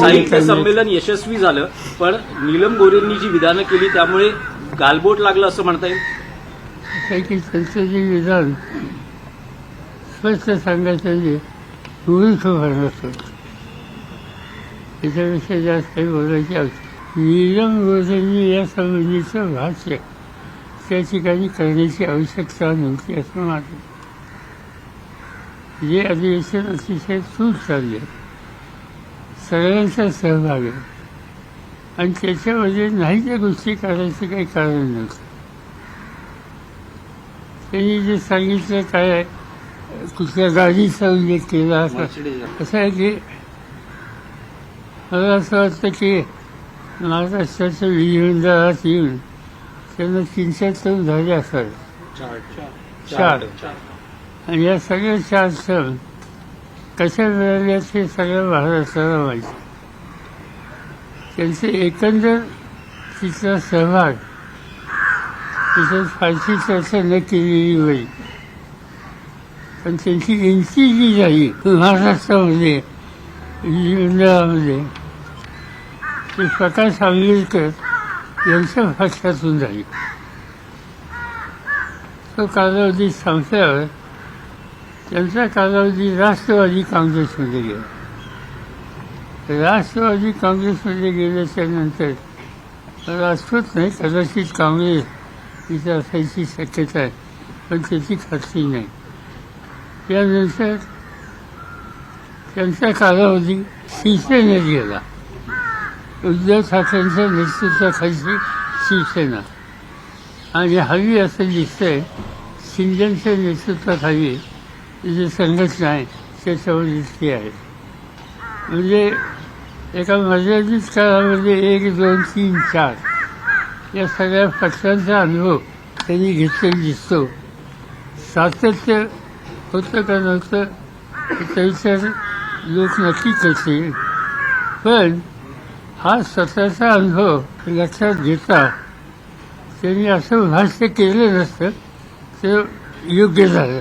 साहित्य संमेलन यशस्वी झालं पण नीलम गोरेंनी जी विधानं केली त्यामुळे गालबोट लागलं असं म्हणता येईल? काही की त्यांचं जे विधान स्पष्ट सांगायचं म्हणजे मूर्ख नसतं त्याच्यापेक्षा जास्त काही बोलायची आवश्यक नीलम गोरेंनी या संबंधीचं भाष्य त्या ठिकाणी करण्याची आवश्यकता नव्हती असं माझं. जे अधिवेशन अतिशय सूट चालले सगळ्यांचा सहभाग आहे. आणि त्याच्यामध्ये नाही त्या गोष्टी करायचं काही कारण नव्हतं त्यांनी जे सांगितलं काय कुठल्या गाडीचा उल्लेख केला असं असं आहे की मला असं वाटतं की महाराष्ट्राच्या विधिमंडळात येऊन त्यांना तीनशे टन झाले असतात चार. आणि या सगळ्या चार टन कशा मिळाल्या ते सगळ्या महाराष्ट्राला माहिती त्यांचे एकंदर तिचा सहभाग तिथं फारशी चर्चा न केलेली होईल पण त्यांची एंट्री जी झाली महाराष्ट्रामध्ये मंडळामध्ये ती प्रकाश आंबेडकर यांच्या भाषातून झाली. तो कालावधी संपल्यावर त्यांचा कालावधी राष्ट्रवादी काँग्रेसमध्ये गेला. राष्ट्रवादी काँग्रेसमध्ये गेल्याच्यानंतर राष्ट्रवाद नाही कदाचित काँग्रेस तिथे असायची शक्यता आहे पण त्याची खात्री नाही. त्यानंतर त्यांचा कालावधी शिवसेनेत गेला. उद्धव ठाकरेंच्या नेतृत्वाखालची शिवसेना. आणि हवी असं दिसतंय शिंदेच्या नेतृत्वाखाली जी संघटना आहे ते दिसली आहे. म्हणजे एका मर्यादित काळामध्ये एक दोन तीन चार या सगळ्या पक्षांचा अनुभव त्यांनी घेतलेला दिसतो. सातत्य होतं का नव्हतं त्याविचार लोक नक्की करतील. पण हा स्वतःचा अनुभव लक्षात घेता त्यांनी असं भाष्य केलं नसतं ते योग्य झालं.